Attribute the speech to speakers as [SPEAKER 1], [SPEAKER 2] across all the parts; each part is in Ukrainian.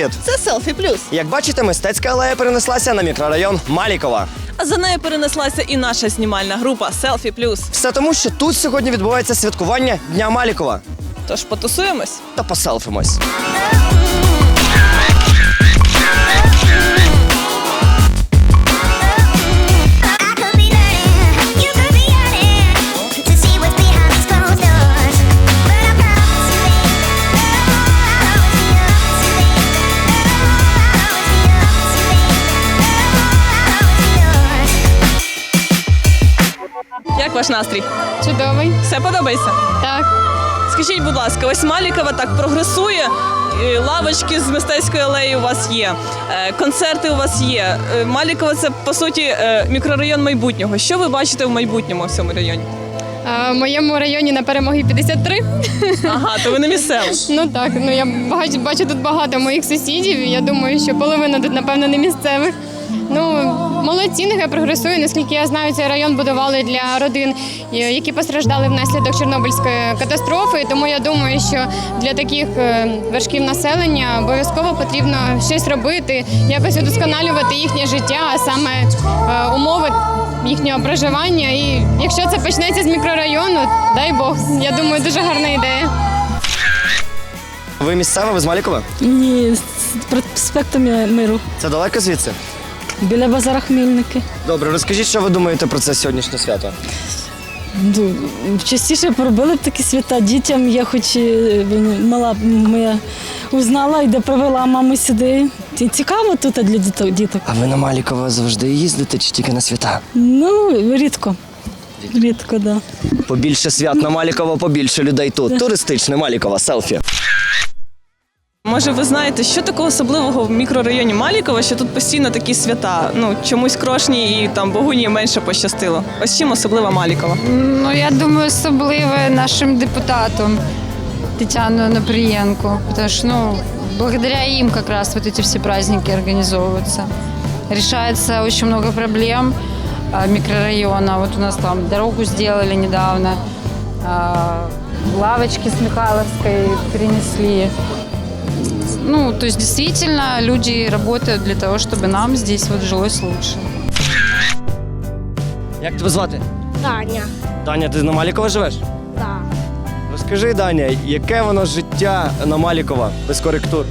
[SPEAKER 1] привіт!
[SPEAKER 2] Це селфі плюс.
[SPEAKER 1] Як бачите, мистецька алея перенеслася на мікрорайон Малікова.
[SPEAKER 2] А за нею перенеслася і наша знімальна група Селфі Плюс.
[SPEAKER 1] Все тому, що тут сьогодні відбувається святкування Дня Малікова.
[SPEAKER 2] Тож потусуємось.
[SPEAKER 1] Та поселфимось.
[SPEAKER 2] Ваш настрій?
[SPEAKER 3] Чудовий.
[SPEAKER 2] Все подобається?
[SPEAKER 3] Так.
[SPEAKER 2] Скажіть, будь ласка, ось Малікова так прогресує. Лавочки з мистецької алеї у вас є, е, концерти у вас є. Е, Малікова це по суті е, мікрорайон майбутнього. Що ви бачите в майбутньому в цьому районі?
[SPEAKER 3] А, в моєму районі на перемоги 53.
[SPEAKER 2] Ага, то ви не місцеві.
[SPEAKER 3] Ну так, ну я бачу, бачу тут багато моїх сусідів. і Я думаю, що половина тут, напевно, не місцевих. Ну, молодці, нехай прогресує. Наскільки я знаю, цей район будували для родин, е, які постраждали внаслідок Чорнобильської катастрофи. Тому я думаю, що для таких е, вершків населення обов'язково потрібно щось робити, якось удосконалювати їхнє життя, а саме е, умови їхнього проживання. І якщо це почнеться з мікрорайону, дай Бог. Я думаю, дуже гарна ідея.
[SPEAKER 1] Ви місцева, ви з Малікова?
[SPEAKER 4] Ні, з проспектом миру.
[SPEAKER 1] Це далеко звідси?
[SPEAKER 4] Біля базара Хмельники.
[SPEAKER 1] Добре, розкажіть, що ви думаєте про це сьогоднішнє свято?
[SPEAKER 4] Ну, Частіше пробили б такі свята дітям. Я хоч е, мала моя узнала і де привела маму сюди. І Цікаво тут для діток. діток.
[SPEAKER 1] А ви на Малікова завжди їздите чи тільки на свята?
[SPEAKER 4] Ну, рідко. Рідко, так. Да.
[SPEAKER 1] Побільше свят на Малікова, побільше людей тут. Туристичне Малікова, селфі.
[SPEAKER 2] Може, ви знаєте, що такого особливого в мікрорайоні Малікова, що тут постійно такі свята? Ну чомусь крошні і там Богуні менше пощастило. Ось чим особлива Малікова?
[SPEAKER 5] Ну, я думаю, особливе нашим депутатам Тетяну Наприенко, потому что, ну, благодаря им как раз вот эти все праздники организовываются. Решается очень много проблем микрорайона. Вот у нас там дорогу сделали недавно, лавочки с Михайловской принесли. Ну, то есть действительно люди работают для того, чтобы нам здесь вот жилось лучше.
[SPEAKER 1] Як тебе звати?
[SPEAKER 6] Таня.
[SPEAKER 1] Даня, ти на Малікова живеш?
[SPEAKER 6] Так.
[SPEAKER 1] Розкажи, Даня, яке воно життя на Малікова без коректур?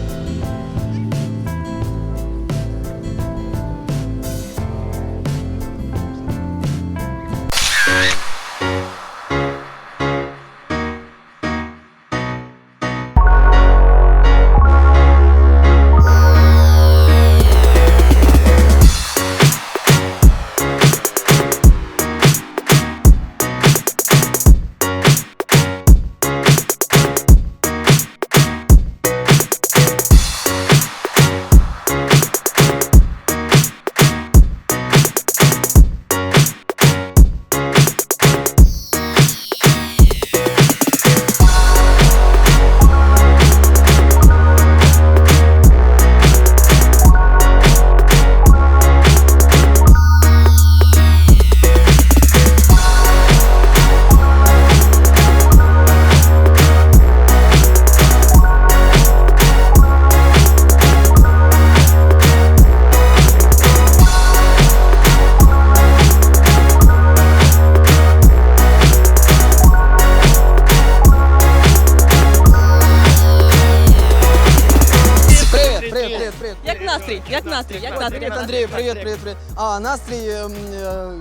[SPEAKER 7] Андрій, привіт, привіт, привіт. А, настрій. ем, е,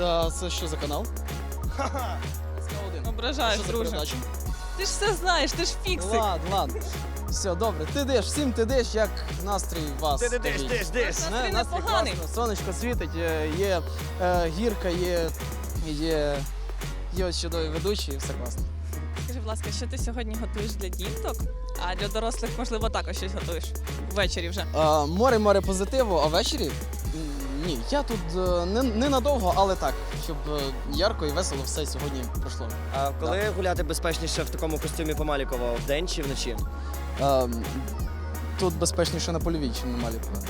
[SPEAKER 7] е, Це що за канал? СК1.
[SPEAKER 2] Ображаєш,
[SPEAKER 7] Що за
[SPEAKER 2] друже.
[SPEAKER 7] передача?
[SPEAKER 2] Ти ж все знаєш, ти ж фіксик.
[SPEAKER 7] Ладно, ладно. Все, добре. Ти диш, всім ти диш, як настрій у вас. Ти диш, диш, диш.
[SPEAKER 2] Настрій непоганий.
[SPEAKER 7] Сонечко світить, є, є е, гірка, є, є, є ось чудові ведучі, і все класно.
[SPEAKER 2] Скажи, будь ласка, що ти сьогодні готуєш для діток? А для дорослих, можливо, також щось готуєш ввечері вже.
[SPEAKER 7] Е, море, море позитиву, а ввечері? М, Ні, я тут е, не, ненадовго, але так, щоб е, ярко і весело все сьогодні пройшло.
[SPEAKER 1] А коли гуляти безпечніше в такому костюмі по Малікова? Вдень чи вночі?
[SPEAKER 7] Ем, тут безпечніше на польовій, ніж на Малікові.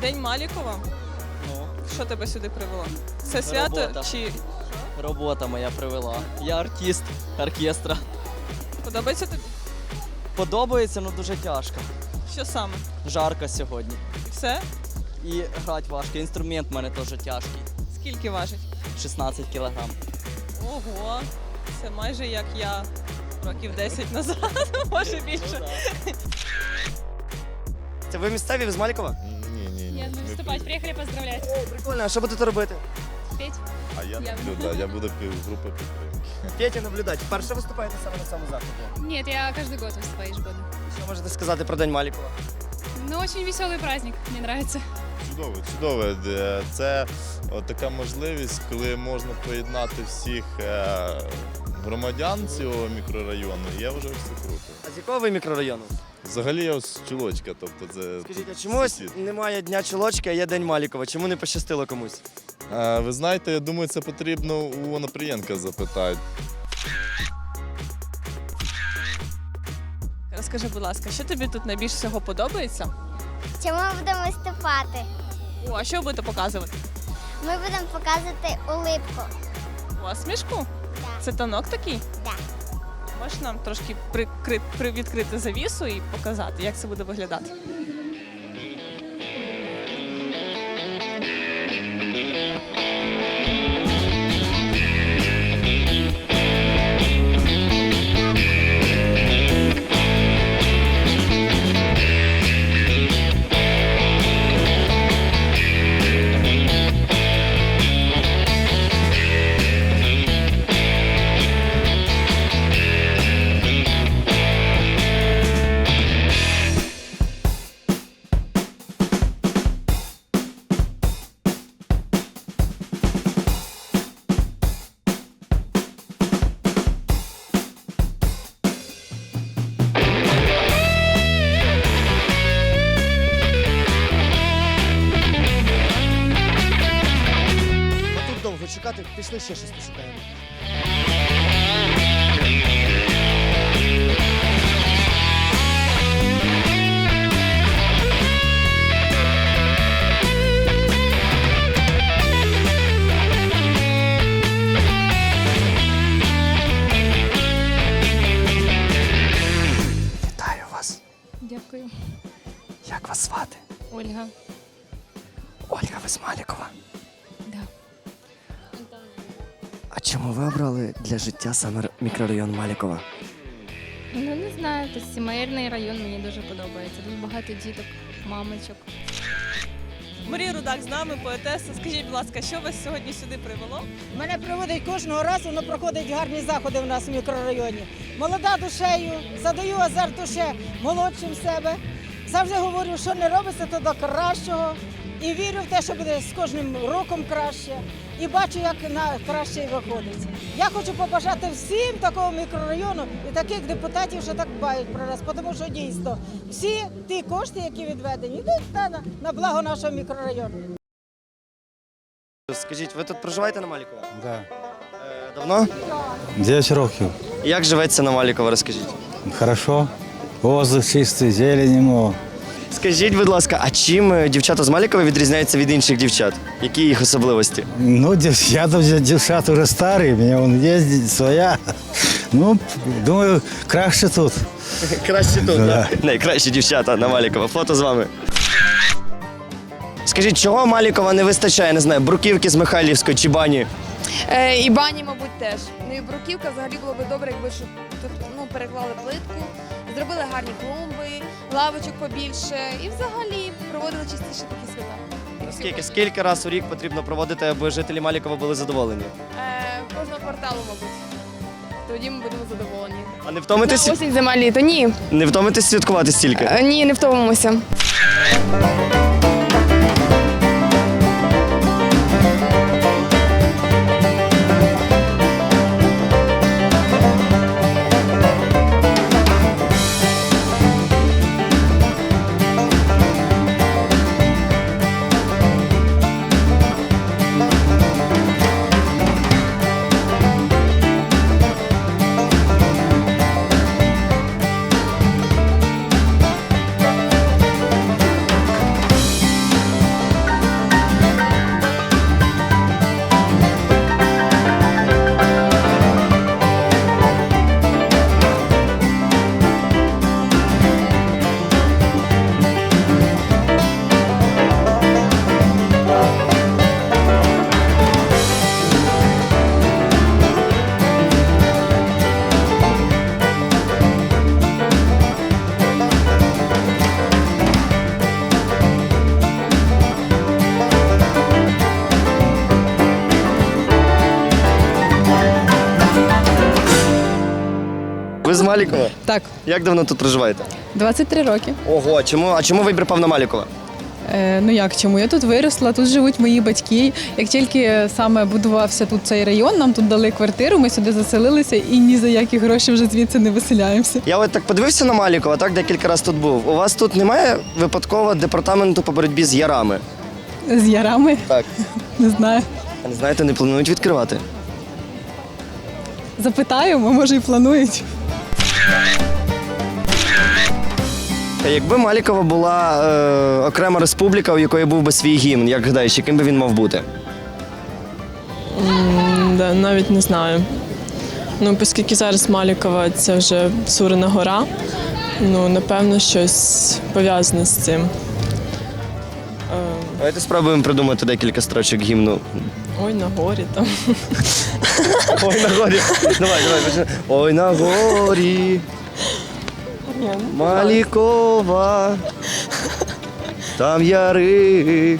[SPEAKER 2] День Малікова.
[SPEAKER 1] Ну,
[SPEAKER 2] Що тебе сюди привело? Це свято
[SPEAKER 1] Робота.
[SPEAKER 2] чи
[SPEAKER 7] Робота моя привела. Я артист оркестра.
[SPEAKER 2] Подобається тобі?
[SPEAKER 7] Подобається, але дуже тяжко.
[SPEAKER 2] Що саме?
[SPEAKER 7] Жарко сьогодні.
[SPEAKER 2] Все?
[SPEAKER 7] І грати важко. Інструмент в мене теж тяжкий.
[SPEAKER 2] Скільки важить?
[SPEAKER 7] 16 кілограм.
[SPEAKER 2] Ого, це майже як я років 10 назад, може більше.
[SPEAKER 1] Це ви місцеві ви з Малікова?
[SPEAKER 8] Ні, ні, ні.
[SPEAKER 3] Я виступати, приїхали поздравляти.
[SPEAKER 1] Прикольно, а що будете робити?
[SPEAKER 3] Петь.
[SPEAKER 8] А я наблюдаю, я буду півгрупи підтримки.
[SPEAKER 1] Петя наблюдать. Вперше виступаєте саме на цьому заході.
[SPEAKER 3] Нет, я каждый год выступаю ежегодно.
[SPEAKER 1] Що можете сказати про День Малікова?
[SPEAKER 3] Ну, очень веселый праздник, мне нравится.
[SPEAKER 8] Чудово, чудово. Е, Це от така можливість, коли можна поєднати всіх е, громадян цього мікрорайону. і Я вважаю, що це круто.
[SPEAKER 1] А з якого ви мікрорайону?
[SPEAKER 8] Взагалі я з чулочка, тобто це.
[SPEAKER 1] Скажіть, а чому ось
[SPEAKER 8] сусід.
[SPEAKER 1] немає дня чолочки, а є День Малікова? Чому не пощастило комусь?
[SPEAKER 8] Е, Ви знаєте, я думаю, це потрібно у Онопрієнка запитати.
[SPEAKER 2] Розкажи, будь ласка, що тобі тут найбільше всього подобається?
[SPEAKER 6] Чому ми будемо виступати?
[SPEAKER 2] О, а що ви будете показувати?
[SPEAKER 6] Ми будемо показувати улипку.
[SPEAKER 2] У вас смішку?
[SPEAKER 6] Да.
[SPEAKER 2] Це тонок такий?
[SPEAKER 6] Да.
[SPEAKER 2] Можеш нам трошки прикри... привідкрити завісу і показати, як це буде виглядати?
[SPEAKER 1] Чекати, пішли ще щось пошукаємо. Вітаю вас.
[SPEAKER 3] Дякую.
[SPEAKER 1] Як вас звати?
[SPEAKER 3] Ольга.
[SPEAKER 1] Ольга, ви з Малікова. А чому ви обрали для життя саме мікрорайон Малікова?
[SPEAKER 3] Ну, не знаю, то сімейний район мені дуже подобається. Тут багато діток, мамочок.
[SPEAKER 2] Марія Рудак з нами, поетеса. Скажіть, будь ласка, що вас сьогодні сюди привело?
[SPEAKER 9] Мене приводить кожного разу, воно проходить гарні заходи в нас в мікрорайоні. Молода душею, задаю азарт душе молодшим себе. Завжди говорю, що не робиться, то до кращого. І вірю в те, що буде з кожним роком краще. І бачу, як на краще виходить. Я хочу побажати всім такого мікрорайону і таких депутатів, що так дбають про нас, тому що дійсно всі ті кошти, які відведені, йдуть на, на благо нашого мікрорайону.
[SPEAKER 1] Скажіть, ви тут проживаєте на Малікова?
[SPEAKER 10] Да.
[SPEAKER 1] Е, давно?
[SPEAKER 10] 9 років.
[SPEAKER 1] Як живеться на Малікова, розкажіть.
[SPEAKER 10] Хорошо. Воздух чистий, зелені много.
[SPEAKER 1] Скажіть, будь ласка, а чим е, дівчата з Малікова відрізняються від інших дівчат? Які їх особливості?
[SPEAKER 10] Ну, дев- я дівчат уже старий, у мене вон є своя. Ну, думаю, краще тут.
[SPEAKER 1] Краще тут,
[SPEAKER 10] Да.
[SPEAKER 1] так? Найкращі дівчата на Малікова. Фото з вами. Скажіть, чого Малікова не вистачає, не знаю, бруківки з Михайлівської чи бані?
[SPEAKER 11] Е, і бані, мабуть, теж. Ну і бруківка взагалі було б добре, якби щоб тут ну, переклали плитку, зробили гарні клумби, лавочок побільше і взагалі проводили частіше такі свята.
[SPEAKER 1] Скільки, скільки раз у рік потрібно проводити, аби жителі Малікова були задоволені?
[SPEAKER 11] Е, кожного кварталу, мабуть. Тоді ми будемо задоволені.
[SPEAKER 1] А не втомитесь,
[SPEAKER 11] Осінь, зима, літо. Ні.
[SPEAKER 1] не втомитись святкувати стільки?
[SPEAKER 11] Е, ні, не втомимося.
[SPEAKER 1] З Малікова?
[SPEAKER 2] Так,
[SPEAKER 1] Як давно тут проживаєте?
[SPEAKER 2] 23 роки.
[SPEAKER 1] Ого, а чому, а чому вибір пав на Малікова?
[SPEAKER 2] Е, ну як чому? Я тут виросла, тут живуть мої батьки. Як тільки саме будувався тут цей район, нам тут дали квартиру, ми сюди заселилися і ні за які гроші вже звідси не виселяємося.
[SPEAKER 1] Я от так подивився на Малікова, так декілька разів тут був. У вас тут немає випадково департаменту по боротьбі з ярами?
[SPEAKER 2] З ярами,
[SPEAKER 1] Так.
[SPEAKER 2] не знаю.
[SPEAKER 1] А не знаєте, не планують відкривати.
[SPEAKER 2] Запитаємо, може і планують.
[SPEAKER 1] Якби Малікова була е, окрема республіка, у якої був би свій гімн, як гадаєш, яким би він мав бути?
[SPEAKER 2] Навіть не знаю. Ну, оскільки зараз Малікова це вже Сурина гора, ну напевно щось пов'язане з цим.
[SPEAKER 1] Давайте спробуємо придумати декілька строчок гімну.
[SPEAKER 2] Ой, на горі там.
[SPEAKER 1] Ой, на горі. Давай, давай, почни. Ой, на горі. Малікова. Там яри.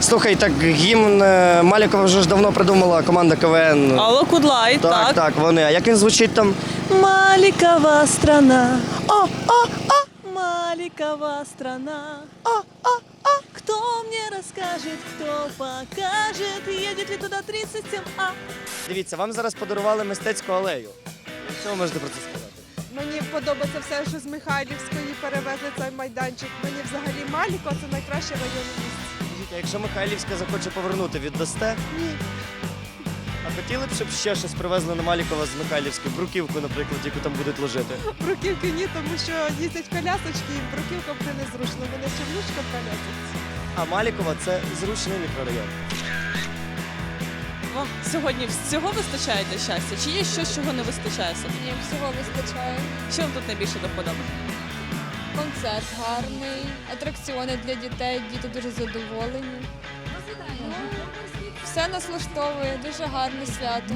[SPEAKER 1] Слухай, так гімн е, Малікова вже ж давно придумала команда КВН.
[SPEAKER 2] Алло, Кудлай,
[SPEAKER 1] так, так, вони. А як він звучить там?
[SPEAKER 2] Маликова страна. О, о, о, Маликова страна. О, о, мне расскажет, кто покажет, едет ли туда 37А?
[SPEAKER 1] Дивіться, вам зараз подарували мистецьку алею. Що ви можете про це сказати?
[SPEAKER 12] Мені подобається все, що з Михайлівської перевезли цей майданчик. Мені взагалі Маліко це найкраще район місць.
[SPEAKER 1] Скажіть, а якщо Михайлівська захоче повернути, віддасте?
[SPEAKER 12] Ні.
[SPEAKER 1] А хотіли б, щоб ще щось привезли на Малікова з Михайлівської? Бруківку, наприклад, яку там будуть ложити.
[SPEAKER 12] Бруківки ні, тому що їздять колясочки, і бруківкам це незручно. Вони ще внучкам колясочки.
[SPEAKER 1] А Малікова це зручний мікрорайон.
[SPEAKER 2] Вам сьогодні всього вистачає для щастя? Чи є щось, чого не вистачає?
[SPEAKER 11] Мені всього вистачає.
[SPEAKER 2] Що вам тут найбільше до вподоби?
[SPEAKER 11] Концерт гарний, атракціони для дітей, діти дуже задоволені. Все нас влаштовує, дуже гарне свято.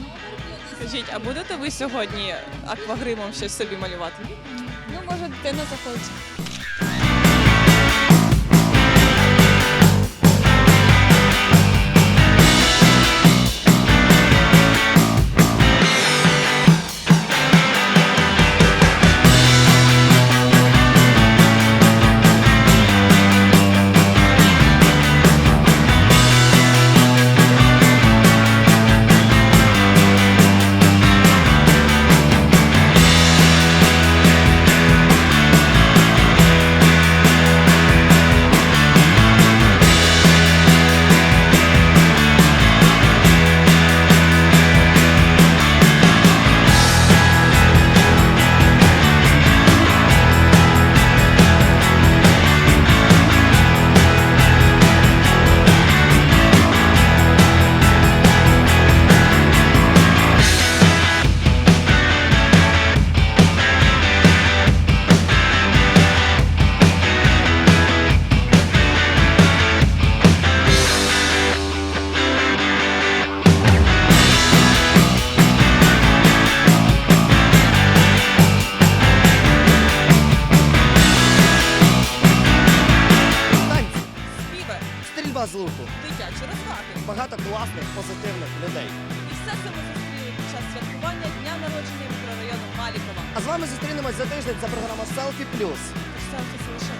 [SPEAKER 2] Скажіть, а будете ви сьогодні аквагримом щось собі малювати?
[SPEAKER 11] Ну, може, дитина захоче.
[SPEAKER 2] Це ми зустріли під час святкування дня народження мікрорайону Малікова.
[SPEAKER 1] А з вами зустрінемось за тиждень. за програма Селфі Плюс.
[SPEAKER 2] Селфі це лише